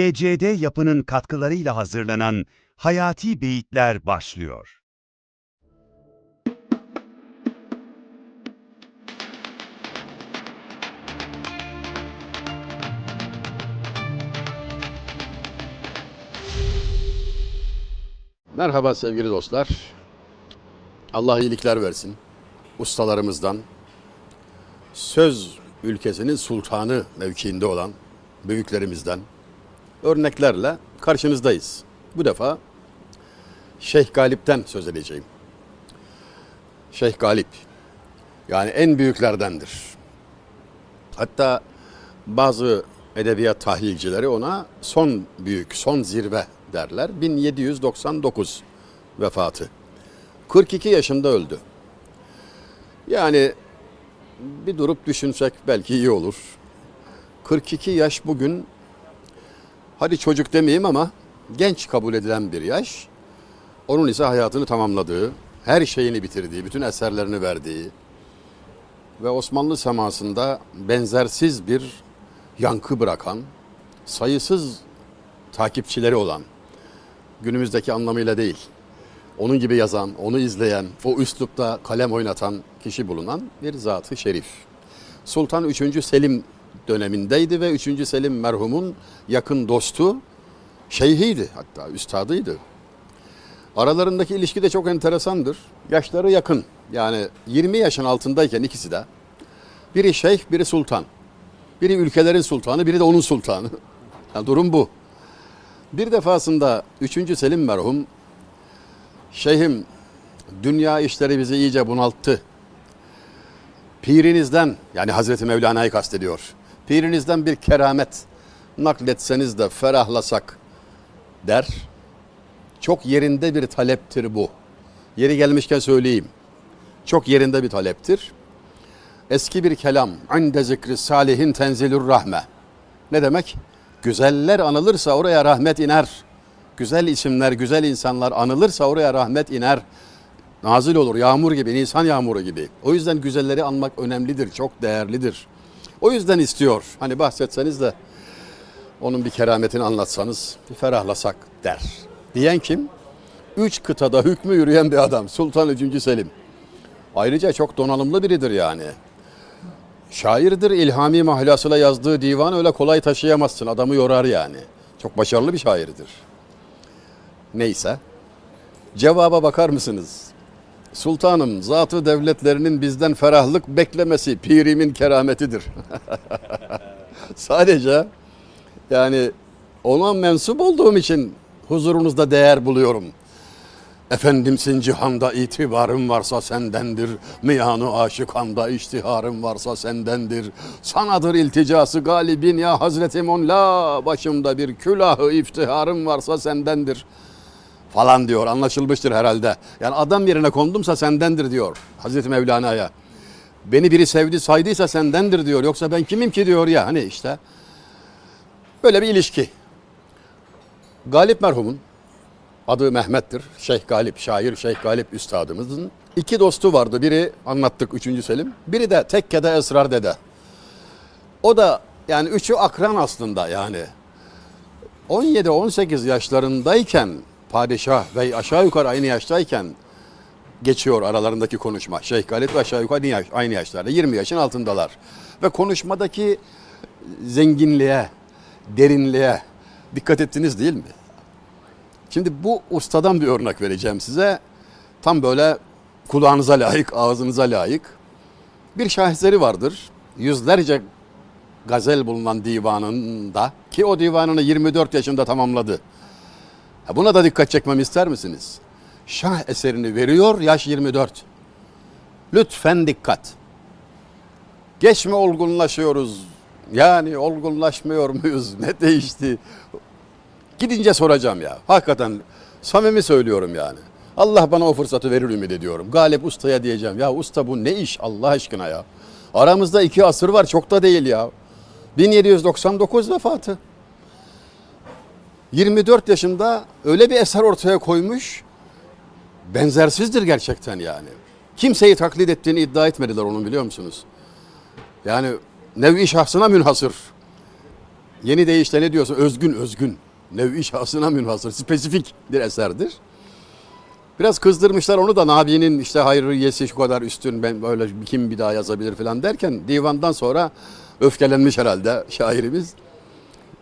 YCD yapının katkılarıyla hazırlanan Hayati Beyitler başlıyor. Merhaba sevgili dostlar. Allah iyilikler versin. Ustalarımızdan, söz ülkesinin sultanı mevkiinde olan büyüklerimizden örneklerle karşınızdayız. Bu defa Şeyh Galip'ten söz edeceğim. Şeyh Galip yani en büyüklerdendir. Hatta bazı edebiyat tahlilcileri ona son büyük, son zirve derler. 1799 vefatı. 42 yaşında öldü. Yani bir durup düşünsek belki iyi olur. 42 yaş bugün hadi çocuk demeyeyim ama genç kabul edilen bir yaş. Onun ise hayatını tamamladığı, her şeyini bitirdiği, bütün eserlerini verdiği ve Osmanlı semasında benzersiz bir yankı bırakan, sayısız takipçileri olan, günümüzdeki anlamıyla değil, onun gibi yazan, onu izleyen, o üslupta kalem oynatan kişi bulunan bir zatı şerif. Sultan 3. Selim dönemindeydi ve 3. Selim merhumun yakın dostu, şeyhiydi hatta, üstadıydı. Aralarındaki ilişki de çok enteresandır. Yaşları yakın. Yani 20 yaşın altındayken ikisi de. Biri şeyh, biri sultan. Biri ülkelerin sultanı, biri de onun sultanı. Yani durum bu. Bir defasında 3. Selim merhum, Şeyhim dünya işleri bizi iyice bunalttı. Pirinizden yani Hazreti Mevlana'yı kastediyor. Pirinizden bir keramet nakletseniz de ferahlasak der. Çok yerinde bir taleptir bu. Yeri gelmişken söyleyeyim. Çok yerinde bir taleptir. Eski bir kelam. Inde zikri salihin tenzilur rahme. Ne demek? Güzeller anılırsa oraya rahmet iner. Güzel isimler, güzel insanlar anılırsa oraya rahmet iner. Nazil olur yağmur gibi, Nisan yağmuru gibi. O yüzden güzelleri anmak önemlidir, çok değerlidir. O yüzden istiyor. Hani bahsetseniz de onun bir kerametini anlatsanız bir ferahlasak der. Diyen kim? Üç kıtada hükmü yürüyen bir adam. Sultan 3. Selim. Ayrıca çok donanımlı biridir yani. Şairdir, ilhami mahlasıyla yazdığı divan öyle kolay taşıyamazsın. Adamı yorar yani. Çok başarılı bir şairdir. Neyse. Cevaba bakar mısınız? Sultanım, zatı devletlerinin bizden ferahlık beklemesi pirimin kerametidir. Sadece yani ona mensup olduğum için huzurunuzda değer buluyorum. Efendimsin cihanda itibarım varsa sendendir. Miyanı aşıkanda iştiharım varsa sendendir. Sanadır ilticası galibin ya Hazretim on la başımda bir külahı iftiharım varsa sendendir. Falan diyor anlaşılmıştır herhalde. Yani adam yerine kondumsa sendendir diyor Hazreti Mevlana'ya. Beni biri sevdi saydıysa sendendir diyor. Yoksa ben kimim ki diyor ya hani işte. Böyle bir ilişki. Galip merhumun Adı Mehmet'tir. Şeyh Galip, şair Şeyh Galip üstadımızın. iki dostu vardı. Biri anlattık 3. Selim. Biri de tekkede esrar dede. O da yani üçü akran aslında yani. 17-18 yaşlarındayken padişah ve aşağı yukarı aynı yaştayken geçiyor aralarındaki konuşma. Şeyh Galip ve aşağı yukarı aynı yaş- aynı yaşlarda. 20 yaşın altındalar. Ve konuşmadaki zenginliğe, derinliğe dikkat ettiniz değil mi? Şimdi bu ustadan bir örnek vereceğim size. Tam böyle kulağınıza layık, ağzınıza layık. Bir şaheseri vardır. Yüzlerce gazel bulunan divanında ki o divanını 24 yaşında tamamladı. Buna da dikkat çekmemi ister misiniz? Şah eserini veriyor, yaş 24. Lütfen dikkat. Geç mi olgunlaşıyoruz? Yani olgunlaşmıyor muyuz? Ne değişti? Gidince soracağım ya. Hakikaten samimi söylüyorum yani. Allah bana o fırsatı verir ümit ediyorum. Galip Usta'ya diyeceğim. Ya usta bu ne iş Allah aşkına ya. Aramızda iki asır var çok da değil ya. 1799 vefatı. 24 yaşında öyle bir eser ortaya koymuş. Benzersizdir gerçekten yani. Kimseyi taklit ettiğini iddia etmediler onun biliyor musunuz? Yani nevi şahsına münhasır. Yeni deyişle ne diyorsun? Özgün, özgün. Nevi şahsına münhasır, spesifik bir eserdir. Biraz kızdırmışlar onu da Nabi'nin işte hayriyesi şu kadar üstün ben böyle kim bir daha yazabilir falan derken divandan sonra öfkelenmiş herhalde şairimiz.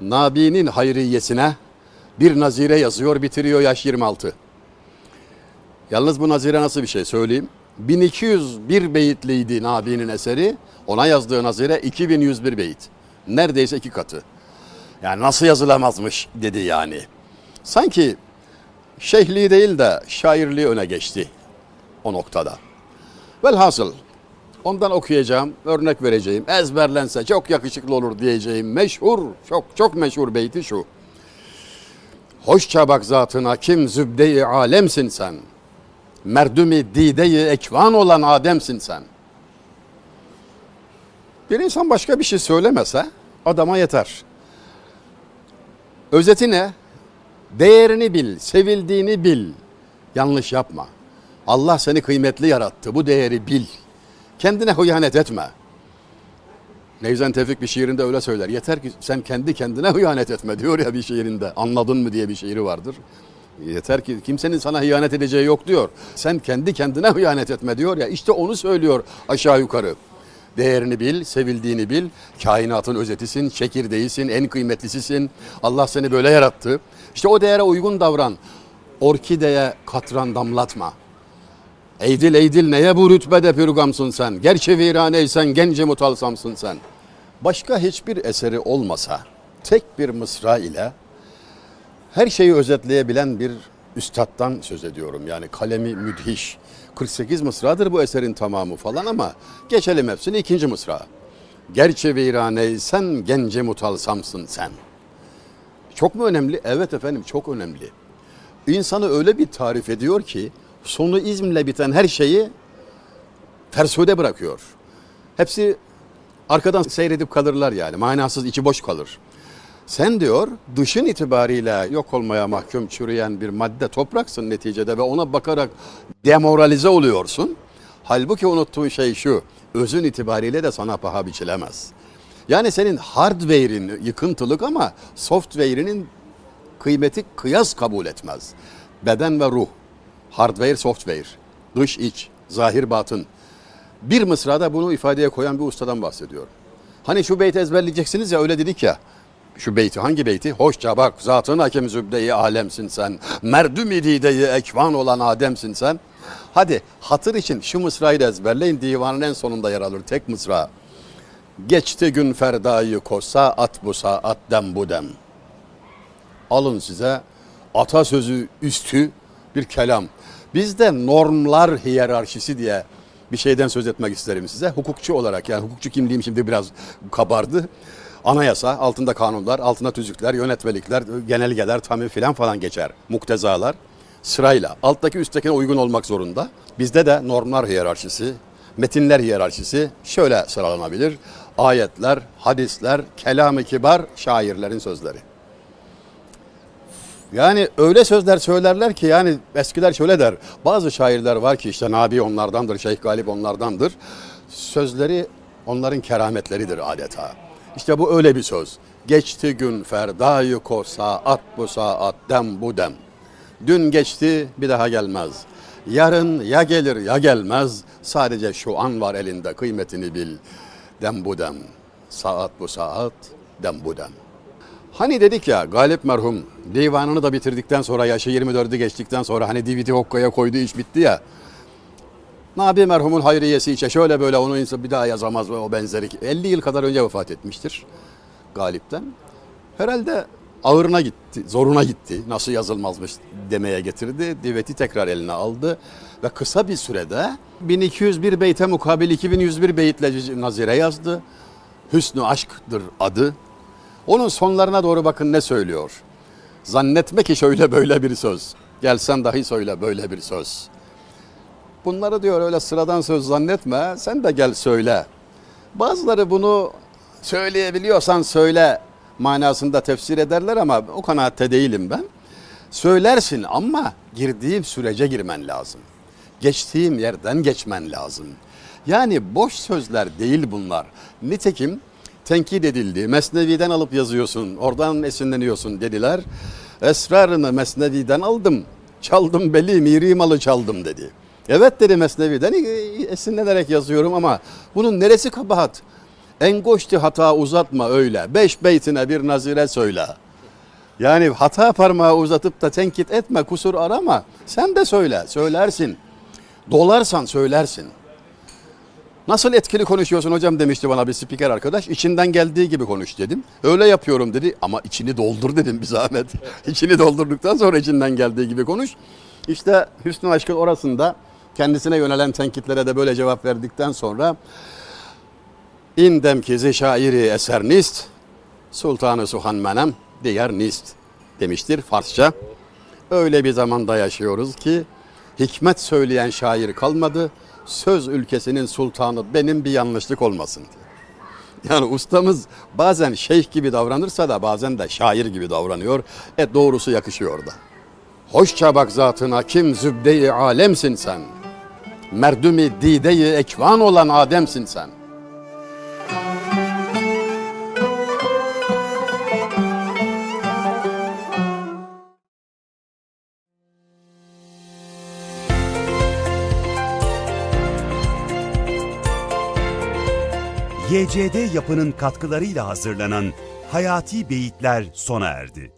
Nabi'nin hayriyesine bir nazire yazıyor bitiriyor yaş 26. Yalnız bu nazire nasıl bir şey söyleyeyim. 1201 beyitliydi Nabi'nin eseri. Ona yazdığı nazire 2101 beyit. Neredeyse iki katı. Yani nasıl yazılamazmış dedi yani. Sanki şeyhliği değil de şairliği öne geçti o noktada. Velhasıl ondan okuyacağım, örnek vereceğim, ezberlense çok yakışıklı olur diyeceğim meşhur, çok çok meşhur beyti şu. Hoşça bak zatına kim zübde-i alemsin sen. Merdumi dide-i ekvan olan Adem'sin sen. Bir insan başka bir şey söylemese adama yeter. Özeti ne? Değerini bil, sevildiğini bil. Yanlış yapma. Allah seni kıymetli yarattı. Bu değeri bil. Kendine hıyanet etme. Nevzen Tevfik bir şiirinde öyle söyler. Yeter ki sen kendi kendine hıyanet etme diyor ya bir şiirinde. Anladın mı diye bir şiiri vardır. Yeter ki kimsenin sana hıyanet edeceği yok diyor. Sen kendi kendine hıyanet etme diyor ya. İşte onu söylüyor aşağı yukarı. Değerini bil, sevildiğini bil. Kainatın özetisin, çekirdeğisin, en kıymetlisisin. Allah seni böyle yarattı. İşte o değere uygun davran. Orkideye katran damlatma. Eydil eydil neye bu rütbede pürgamsın sen? Gerçi viraneysen gence mutalsamsın sen. Başka hiçbir eseri olmasa tek bir mısra ile her şeyi özetleyebilen bir üstattan söz ediyorum. Yani kalemi müdhiş. 48 mısradır bu eserin tamamı falan ama geçelim hepsini ikinci mısra. Gerçi viraneysen gence mutalsamsın sen. Çok mu önemli? Evet efendim çok önemli. İnsanı öyle bir tarif ediyor ki sonu izmle biten her şeyi tersöde bırakıyor. Hepsi arkadan seyredip kalırlar yani. Manasız içi boş kalır. Sen diyor dışın itibariyle yok olmaya mahkum çürüyen bir madde topraksın neticede ve ona bakarak demoralize oluyorsun. Halbuki unuttuğun şey şu, özün itibariyle de sana paha biçilemez. Yani senin hardware'in yıkıntılık ama software'inin kıymeti kıyas kabul etmez. Beden ve ruh, hardware, software, dış iç, zahir batın. Bir mısrada bunu ifadeye koyan bir ustadan bahsediyorum. Hani şu beyti ezberleyeceksiniz ya öyle dedik ya. Şu beyti hangi beyti? Hoşça bak zatın hakem zübde-i alemsin sen. Merdüm-i dide-i ekvan olan Adem'sin sen. Hadi hatır için şu mısrayı da ezberleyin. Divanın en sonunda yer alır tek mısra. Geçti gün ferdayı kosa at bu saat dem bu dem. Alın size atasözü üstü bir kelam. Bizde normlar hiyerarşisi diye bir şeyden söz etmek isterim size. Hukukçu olarak yani hukukçu kimliğim şimdi biraz kabardı. Anayasa, altında kanunlar, altında tüzükler, yönetmelikler, genelgeler, tamir filan falan geçer. Muktezalar sırayla alttaki üsttekine uygun olmak zorunda. Bizde de normlar hiyerarşisi, metinler hiyerarşisi şöyle sıralanabilir. Ayetler, hadisler, kelam-ı kibar, şairlerin sözleri. Yani öyle sözler söylerler ki yani eskiler şöyle der. Bazı şairler var ki işte Nabi onlardandır, Şeyh Galip onlardandır. Sözleri onların kerametleridir adeta. İşte bu öyle bir söz. Geçti gün ferdayı ko saat bu saat dem bu dem. Dün geçti bir daha gelmez. Yarın ya gelir ya gelmez. Sadece şu an var elinde kıymetini bil. Dem bu dem. Saat bu saat dem bu dem. Hani dedik ya Galip merhum divanını da bitirdikten sonra yaşı 24'ü geçtikten sonra hani DVD Hokka'ya koyduğu iş bitti ya. Nabi merhumun hayriyesi içe şöyle böyle onu insan bir daha yazamaz ve o benzeri. 50 yıl kadar önce vefat etmiştir Galip'ten. Herhalde ağırına gitti, zoruna gitti. Nasıl yazılmazmış demeye getirdi. Diveti tekrar eline aldı ve kısa bir sürede 1201 beyte mukabil 2101 beyitle nazire yazdı. Hüsnü aşktır adı. Onun sonlarına doğru bakın ne söylüyor. Zannetme ki şöyle böyle bir söz. Gelsen dahi söyle böyle bir söz. Bunları diyor öyle sıradan söz zannetme. Sen de gel söyle. Bazıları bunu söyleyebiliyorsan söyle manasında tefsir ederler ama o kanaatte değilim ben. Söylersin ama girdiğim sürece girmen lazım. Geçtiğim yerden geçmen lazım. Yani boş sözler değil bunlar. Nitekim tenkit edildi. Mesnevi'den alıp yazıyorsun, oradan esinleniyorsun dediler. Esrarını Mesnevi'den aldım, çaldım beli, miri malı çaldım dedi. Evet dedi Mesnevi'den e, esinlenerek yazıyorum ama bunun neresi kabahat? Engoşti hata uzatma öyle, beş beytine bir nazire söyle. Yani hata parmağı uzatıp da tenkit etme, kusur arama. Sen de söyle, söylersin. Dolarsan söylersin. Nasıl etkili konuşuyorsun hocam demişti bana bir spiker arkadaş. İçinden geldiği gibi konuş dedim. Öyle yapıyorum dedi ama içini doldur dedim bir zahmet. içini doldurduktan sonra içinden geldiği gibi konuş. İşte Hüsnü Aşk'ın orasında kendisine yönelen tenkitlere de böyle cevap verdikten sonra İndem ki şairi eser nist, sultanı suhan menem diğer nist demiştir Farsça. Öyle bir zamanda yaşıyoruz ki hikmet söyleyen şair kalmadı. Söz ülkesinin sultanı benim bir yanlışlık olmasın diye. Yani ustamız bazen şeyh gibi davranırsa da bazen de şair gibi davranıyor. E doğrusu yakışıyor da. Hoşça bak zatına kim zübde-i alemsin sen. Merdumi dide-i ekvan olan Ademsin sen. YCD yapının katkılarıyla hazırlanan Hayati Beyitler sona erdi.